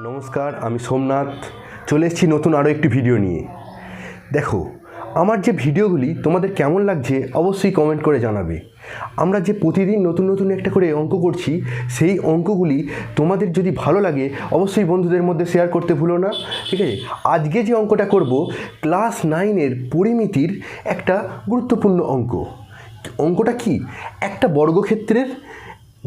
নমস্কার, আমি সোমনাথ। চলে এসেছি নতুন আরও একটি ভিডিও নিয়ে। দেখো, আমার যে ভিডিওগুলি তোমাদের কেমন লাগছে অবশ্যই কমেন্ট করে জানাবে। আমরা যে প্রতিদিন নতুন নতুন একটা করে অঙ্ক করছি, সেই অঙ্কগুলি তোমাদের যদি ভালো লাগে, অবশ্যই বন্ধুদের মধ্যে শেয়ার করতে ভুলো না। ঠিক আছে? আজকে যে অঙ্কটা করব ক্লাস নাইনের পরিমিতির একটা গুরুত্বপূর্ণ অঙ্ক। অঙ্কটা কি? একটা বর্গক্ষেত্রের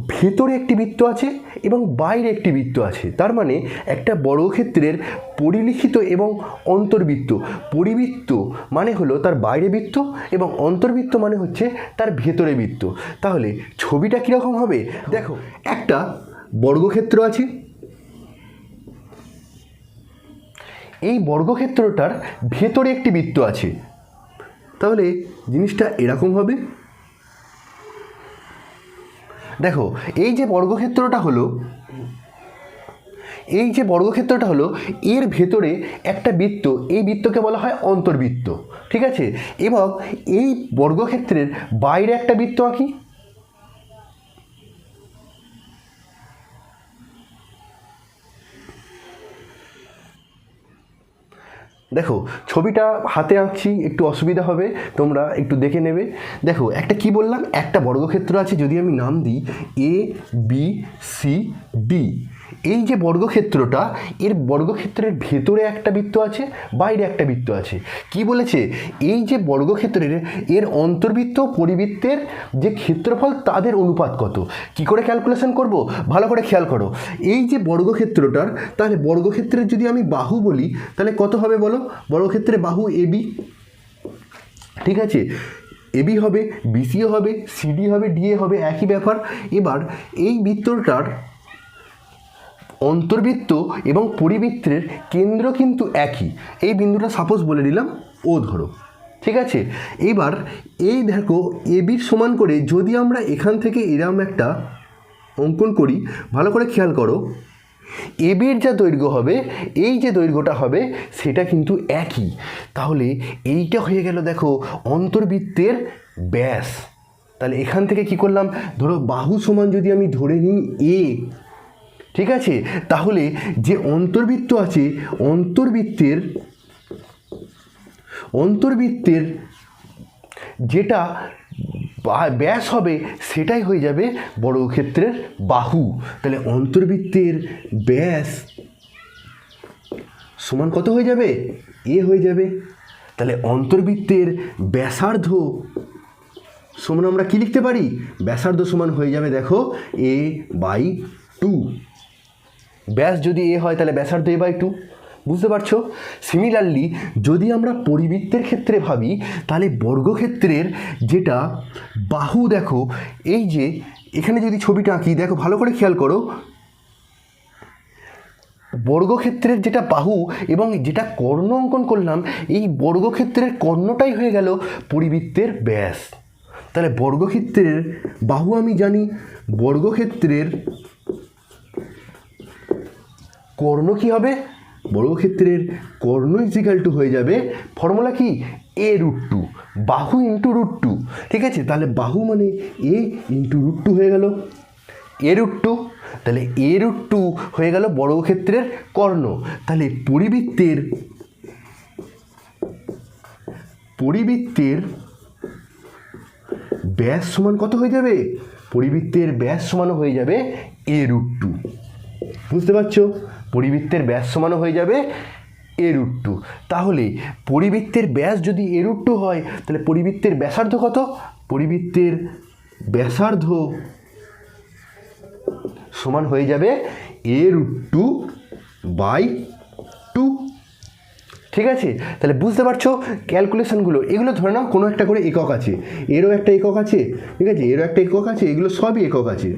ভেতরে একটি বৃত্ত আছে এবং বাইরে একটি বৃত্ত আছে। তার মানে একটা বর্গক্ষেত্রের পরিলিখিত এবং অন্তর্বৃত্ত। পরিবৃত্ত মানে হলো তার বাইরে বৃত্ত এবং অন্তর্বৃত্ত মানে হচ্ছে তার ভেতরে বৃত্ত। তাহলে ছবিটা কীরকম হবে? দেখো, একটা বর্গক্ষেত্র আছে। এই বর্গক্ষেত্রটার ভেতরে একটি বৃত্ত আছে। তাহলে জিনিসটা এরকম হবে। দেখো, এই যে বর্গক্ষেত্রটা হলো, এই যে বর্গক্ষেত্রটা হলো, এর ভেতরে একটা বৃত্ত, এই বৃত্তকে বলা হয় অন্তর্বৃত্ত, ঠিক আছে? এবং এই বর্গক্ষেত্রের বাইরে একটা বৃত্ত আঁকি। দেখো, ছবিটা হাতে আঁকছি, একটু অসুবিধা হবে, তোমরা একটু দেখে নেবে। দেখো, একটা কি বললাম? একটা বর্গক্ষেত্র আছে, যদি আমি নাম দিই এ বি সি ডি এই যে বর্গক্ষেত্রটা, এর বর্গক্ষেত্রের ভেতরে একটা বৃত্ত আছে, বাইরে একটা বৃত্ত আছে। কি বলেছে? এই যে বর্গক্ষেত্রের, এর অন্তর্বৃত্ত পরিবৃত্তের যে ক্ষেত্রফল তাদের অনুপাত কত? কি করে ক্যালকুলেশন করব? ভালো করে খেয়াল করো। এই যে বর্গক্ষেত্রটার, তাহলে বর্গক্ষেত্রের যদি আমি বাহু বলি, তাহলে কত হবে বলো? বর্গক্ষেত্রে বাহু এবি ঠিক আছে? এবি হবে বিসিও হবে সিডি হবে ডিএ হবে, একই ব্যাপার। এবার এই বৃত্তটার অন্তর্বৃত্ত এবং পরিবৃত্তের কেন্দ্র কিন্তু একই। এই বিন্দুটা সাপোজ বলে দিলাম ও ধরো। ঠিক আছে? এবার এই দেখো এবির সমান করে যদি আমরা এখান থেকে এরম একটা অঙ্কন করি, ভালো করে খেয়াল করো। এবির যা দৈর্ঘ্য হবে, এই যে দৈর্ঘ্যটা হবে, সেটা কিন্তু একই। তাহলে এইটা হয়ে গেল দেখো অন্তর্বৃত্তের ব্যাস। তাহলে এখান থেকে কি করলাম? ধরো বাহু সমান যদি আমি ধরে নিই এ ঠিক আছে? তাহলে যে অন্তর্বৃত্ত আছে, অন্তর্বৃত্তের অন্তর্বৃত্তের যেটা ব্যাস হবে, সেটাই হয়ে যাবে বর্গক্ষেত্রের বাহু। তাহলে অন্তর্বৃত্তের ব্যাস সমান কত হয়ে যাবে? এ হয়ে যাবে। তাহলে অন্তর্বৃত্তের ব্যাসার্ধ সমান আমরা কি লিখতে পারি? ব্যাসার্ধ সমান হয়ে যাবে, দেখো, এ বাই ব্যাস যদি এ হয়, তাহলে ব্যাসার্ধ এ বাই টু বুঝতে পারছ? সিমিলারলি যদি আমরা পরিবৃত্তের ক্ষেত্রে ভাবি, তাহলে বর্গক্ষেত্রের যেটা বাহু, দেখো, এই যে, এখানে যদি ছবিটা আঁকি, দেখো, ভালো করে খেয়াল করো। বর্গক্ষেত্রের যেটা বাহু এবং যেটা কর্ণ অঙ্কন করলাম, এই বর্গক্ষেত্রের কর্ণটাই হয়ে গেল পরিবৃত্তের ব্যাস। তাহলে বর্গক্ষেত্রের বাহু আমি জানি, বর্গক্ষেত্রের কর্ণ কি হবে? বর্গক্ষেত্রের কর্ণ ইজিক্যাল টু হয়ে যাবে ফর্মুলা কি? এ রুট টু বাহু ইন্টু রুট টু ঠিক আছে? তাহলে বাহু মানে এ ইন্টু রুট টু হয়ে গেল। এ রুট টু তাহলে এ রুট টু হয়ে গেল বর্গক্ষেত্রের কর্ণ। তাহলে পরিবৃত্তের পরিবৃত্তের ব্যাস সমান কত হয়ে যাবে? পরিবৃত্তের ব্যাস সমান হয়ে যাবে এ রুট টু বুঝতে পারছ? পরিবৃত্তের ব্যাস সমানও হয়ে যাবে এ রুট টু তাহলে পরিবৃত্তের ব্যাস যদি এ রুট টু হয়, তাহলে পরিবৃত্তের ব্যাসার্ধ কত? পরিবৃত্তের ব্যাসার্ধ সমান হয়ে যাবে a root two by two ঠিক আছে? তাহলে বুঝতে পারছ ক্যালকুলেশনগুলো এগুলো ধরে নাও, কোনো একটা করে একক আছে। এরও একটা একক আছে, ঠিক আছে? এরও একটা একক আছে, এগুলো সবই একক আছে।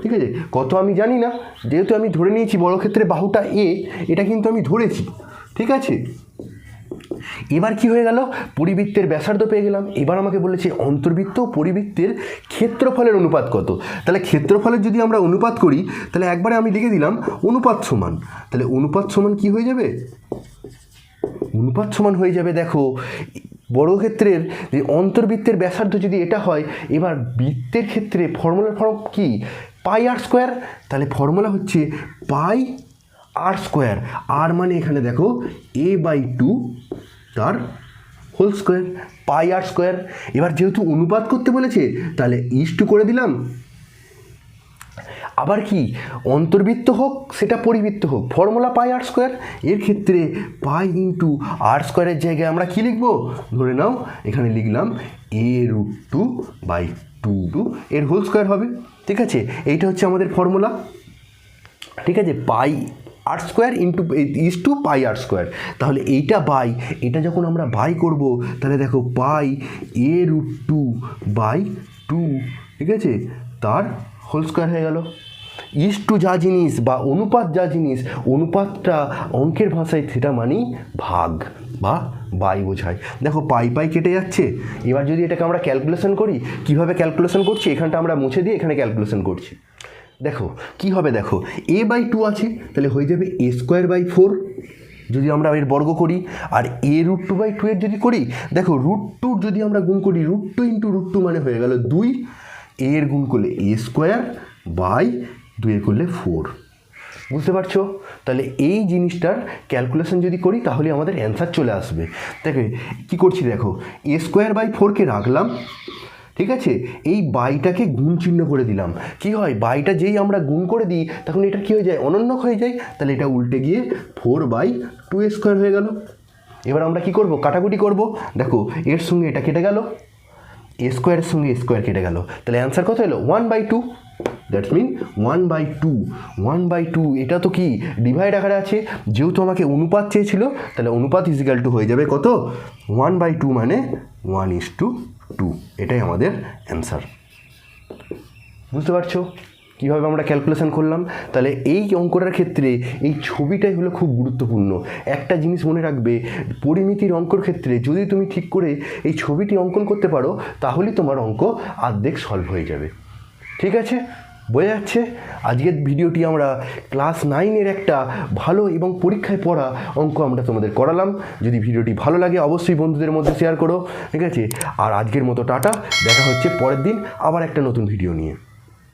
ঠিক আছে? কত আমি জানি না, যেহেতু আমি ধরে নিয়েছি বড় ক্ষেত্রে বাহুটা এ এটা কিন্তু আমি ধরেছি, ঠিক আছে? এবার কি হয়ে গেল? পরিবৃত্তের ব্যাসার্ধ পেয়ে গেলাম। এবার আমাকে বলেছে অন্তর্বৃত্ত পরিবৃত্তের ক্ষেত্রফলের অনুপাত কত? তাহলে ক্ষেত্রফলের যদি আমরা অনুপাত করি, তাহলে একবারে আমি লিখে দিলাম অনুপাত সমান। তাহলে অনুপাত সমান কি হয়ে যাবে? অনুপাত সমান হয়ে যাবে, দেখো বর্গক্ষেত্রের যে অন্তর্বৃত্তের ব্যাসার্ধ যদি এটা হয়, এবার বৃত্তের ক্ষেত্রে ফর্মুলার ফর্ম কি? পাই আর স্কোয়ার? তাহলে ফর্মুলা হচ্ছে পাই আর স্কোয়ার। আর মানে এখানে দেখো এ বাই টু তার whole square pi r square. এবার যেহেতু অনুপাত করতে বলেছে, তাহলে ইস টু করে দিলাম। আবার কি? অন্তর্বৃত্ত হোক, সেটা পরিবৃত্ত হোক। Formula pi r square. এর ক্ষেত্রে পাই ইন্টু আর স্কোয়ারের জায়গায় আমরা কি লিখব? ধরে নাও, এখানে লিখলাম a root two by two two এর হোল স্কোয়ার হবে। ঠিক আছে? এইটা হচ্ছে আমাদের ফর্মুলা ঠিক আছে? Pi r square into is two pi r square তাহলে এইটা বাই এটা যখন আমরা বাই করব, তাহলে দেখো pi a root two by two ঠিক আছে? তার হোল স্কোয়ার হয়ে গেল। ইস টু যা জিনিস বা অনুপাত যা জিনিস, অনুপাতটা অঙ্কের ভাষায় সেটা মানেই ভাগ। বা বাই বোঝায়। দেখো পাই পাই কেটে যাচ্ছে। এবার যদি এটাকে আমরা ক্যালকুলেশন করি, কীভাবে ক্যালকুলেশন করছি? এখানটা আমরা মুছে দিয়ে এখানে ক্যালকুলেশন করছি। দেখো, কি হবে দেখো? এ বাই টু আছে, তাহলে হয়ে যাবে এ স্কোয়ার বাই ফোর যদি আমরা এর বর্গ করি, আর a root two by two এর যদি করি, দেখো রুট টুর যদি আমরা গুণ করি root two into root two মানে হয়ে গেল দুই। এর গুণ করলে এ স্কোয়ার বাই দুইয়ের করলে ফোর বুঝতে পারছ? তাহলে এই জিনিসটার ক্যালকুলেশন যদি করি, তাহলে আমাদের অ্যান্সার চলে আসবে। দেখো, কী করছি দেখো? এ স্কোয়ার বাই ফোরকে রাখলাম, ঠিক আছে? এই বাইটাকে গুণ চিহ্ন করে দিলাম। কি হয়? বাইটা যেই আমরা গুণ করে দিই, তখন এটা কী হয়ে যায়? অনন্যক হয়ে যায়। তাহলে এটা উল্টে গিয়ে ফোর বাই টু স্কোয়ার হয়ে গেল। এবার আমরা কি করব? কাটাকুটি করব। দেখো, এর সঙ্গে এটা কেটে গেল। এ স্কোয়ারের সঙ্গে স্কোয়ার কেটে গেল। তাহলে অ্যান্সার কত এলো? One by two that's mean one by two one by two এটা তো কি? ডিভাইড আকারে আছে। যেহেতু আমাকে অনুপাত চেয়েছিল, তাহলে অনুপাত ইজিক্যাল টু হয়ে যাবে কত? ওয়ান বাই টু মানে ওয়ান ইস টু টু এটাই আমাদের অ্যান্সার বুঝতে পারছ? কীভাবে আমরা ক্যালকুলেশন করলাম? তাহলে এই অঙ্কটার ক্ষেত্রে এই ছবিটাই হলো খুব গুরুত্বপূর্ণ। একটা জিনিস মনে রাখবে, পরিমিতির অঙ্কর ক্ষেত্রে যদি তুমি ঠিক করে এই ছবিটি অঙ্কন করতে পারো, তাহলেই তোমার অঙ্ক আর্ধেক সলভ হয়ে যাবে। ঠিক আছে? বোঝা যাচ্ছে? আজকের ভিডিওটি আমরা ক্লাস নাইনের একটা ভালো এবং পরীক্ষায় পড়া অঙ্ক আমরা তোমাদের করালাম। যদি ভিডিওটি ভালো লাগে, অবশ্যই বন্ধুদের মধ্যে শেয়ার করো। ঠিক আছে? আর আজকের মতো টাটা। দেখা হচ্ছে পরের দিন আবার একটা নতুন ভিডিও নিয়ে।